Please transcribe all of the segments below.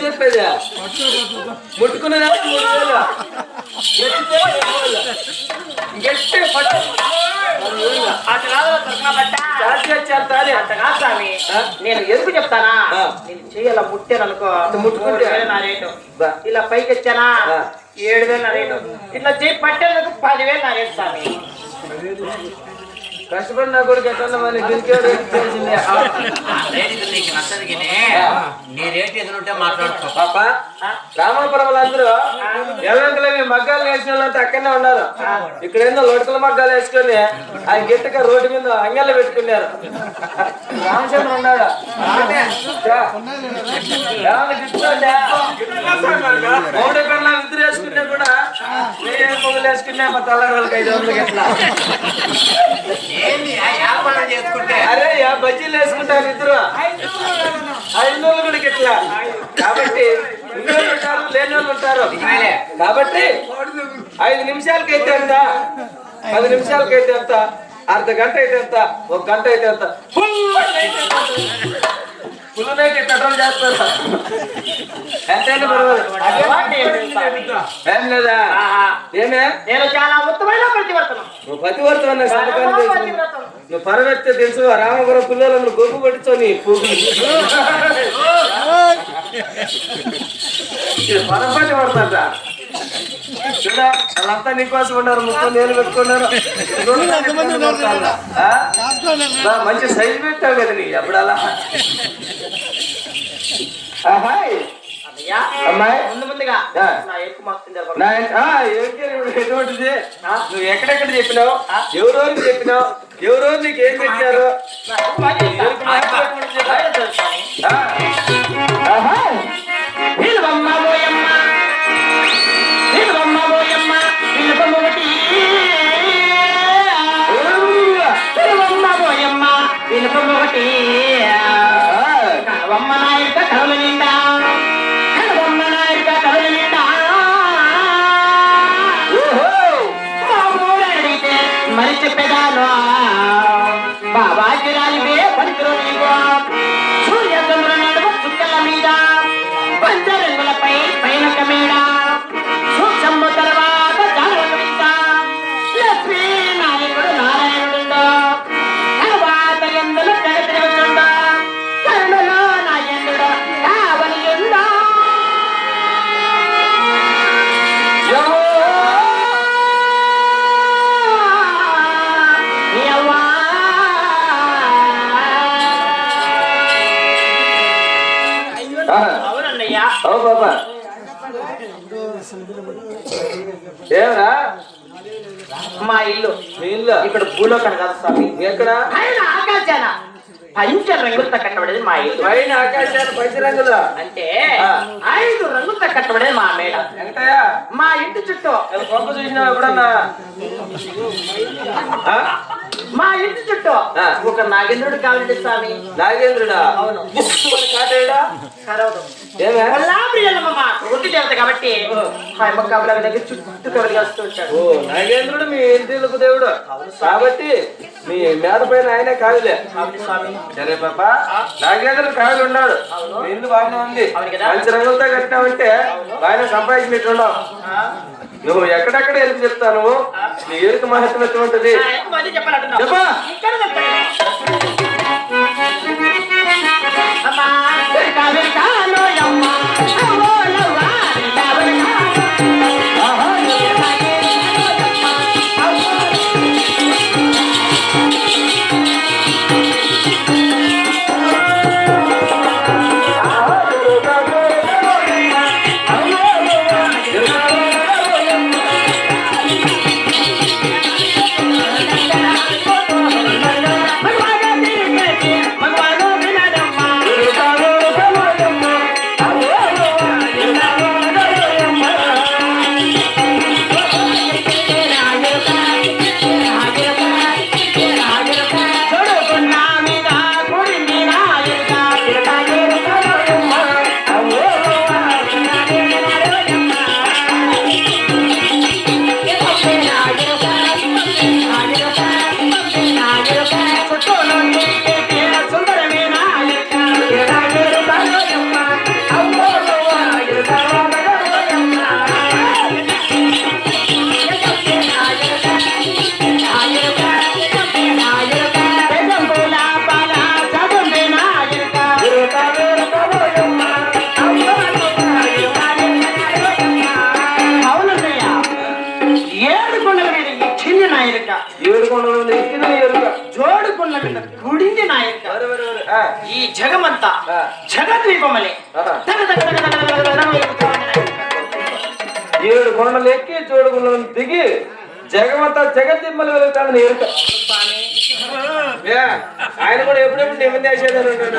చెప్పేది మూడు వేలు ఎత్తితే పట్టు. అటు కాదు. అంత కాదు స్వామి? నేను ఎందుకు చెప్తానా. నేను చెయ్యాల ముట్టాననుకో ముట్టుకుంటే? మూడు వేలు నా రేటు. ఇలా పైకి వచ్చానా. ఏడు వేలు నా రేటు ఇట్లా చేయి పట్టేందుకు పదివేలు నా రేటు స్వామి కష్టపడినా కూడా గట్ల మళ్ళీ గిరికేవాడు తెలిసిందే రేటు నీకు నచ్చదు కానీ నీ రేటు ఎదురుంటే మాట్లాడుకో. పాప రామాపురం అందరూ ఎల్లంకలవి మగ్గాలు వేసిన వాళ్ళంతా అక్కడనే ఉన్నారు ఇక్కడ ఏందో లొడకల మగ్గాలు వేసుకొని ఆ గిట్టక రోడ్డు మీద అంగళ్ళు పెట్టుకున్నారు. రామచంద్ర ఉన్నాడు? మూడు విద్రు వేసుకుంటే కూడా ఏ పొగలు వేసుకున్నా మా తల్లారాళ్ళకి ఐదు వందలకి ఎట్లా అరే బజ్జీలు వేసుకుంటారు ఇద్దరు. ఐదు వందలు కూడా గిట్లా. కాబట్టి లేని వాళ్ళు ఉంటారు. కాబట్టి ఐదు నిమిషాలకైతే ఎంత? పది నిమిషాలకైతే ఎంత? అర్ధ గంట అయితే ఎంత? ఒక గంట అయితే ఎంత? ఫుల్ నైట్ అయితే ఎంత? ఫుల్ నైట్ పెట్రోల్ చేస్తారు. ఎంతైనా పర్వాలేదు. అలవాటు ఏంటి స్వామి? ఏం లేదా? ఆహా. ఏమే? నేను చాలా ఉత్తమైన ప్రతివర్తనం. నువ్వు. నువ్వు పరవెత్తే తెలుసు రామపురం పిల్లలను గొప్ప పట్టుతో పరపతి పడతాడ చూడ వాళ్ళంతా నీకోసం ఉన్నారు ముక్కు నేను పెట్టుకున్నారు. మంచి సైజు పెట్టావు కదా నీ ఎప్పుడలా? ఎటువంటిది? నువ్వు ఎక్కడెక్కడ చెప్పినావు? ఎవరెవరికి చెప్పినావు? ఎవరెవరు నీకు ఏం పెట్టారు ఓ బాబా ఏమరా? మా ఇల్లు. మీ ఇల్లు? ఇక్కడ భూలోకం కాదు స్వామి. ఎక్కడ? ఆకాశాన. పంచ రంగులతో కట్టబడేది మా ఇల్లు. పైన ఆకాశాన్ని పంచరంగులు అంటే ఆ. ఐదు రంగులతో కట్టబడేది మా మేడ. మా ఇంటి చుట్టూ. గొప్ప చూసినావు ఎప్పుడన్నా? మా ఇంటి చుట్టూ. ఒక నాగేంద్రుడు కావాలంటే స్వామి. నాగేంద్రుడా? కరవదు ఏమే? దేవత కాబట్టి ఆ అమ్మ కబల దగ్గర చుట్టూ కబలి వస్తూ ఉంటాడు. ఓ నాగేంద్రుడు మీ ఇంటిలకు దేవుడు. కాబట్టి మీ మేడ పైన ఆయనే కాదులే సరే. పాప నాగేంద్రుడు కాదు ఉన్నాడు. మీ ఇల్లు బాగానే ఉంది? మంచి రంగులతో కట్టినావంటే బాగానే సంపాదించినట్టున్నావు ఆ? నువ్వు ఎక్కడెక్కడ ఎలుగు చెప్తాను నీ ఎరుక మహత్వం చెప్పాలంటున్నావు? చెప్పా. నాయక ఏడుకొండలు నెక్కిన ఎరుక జోడుకొండల మీద గుడింది నాయక ఈ జగమంతా జగద్వీపమలే ఏడు కొండలు ఎక్కి జోడుకొండలను దిగి జగమంతా జగద్దిమ్మలు వెలుగుతాను ఎరుక ఆయన కూడా ఎప్పుడెప్పుడు నిబంధేసేదని ఉంటాడు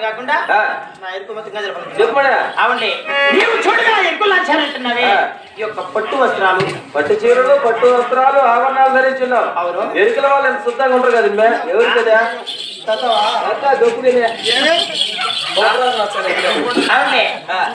కాకుండా నా ఎరుకు నీవు చూడగా. ఈ యొక్క పట్టు వస్త్రాలు. పట్టు చీరలు పట్టు వస్త్రాలు ఆభరణాలు ధరించున్నావు. అవును. ఎరుకల వాళ్ళు ఎంత శుద్ధంగా ఉంటారు కదా ఎవరు కదా? తత్వా?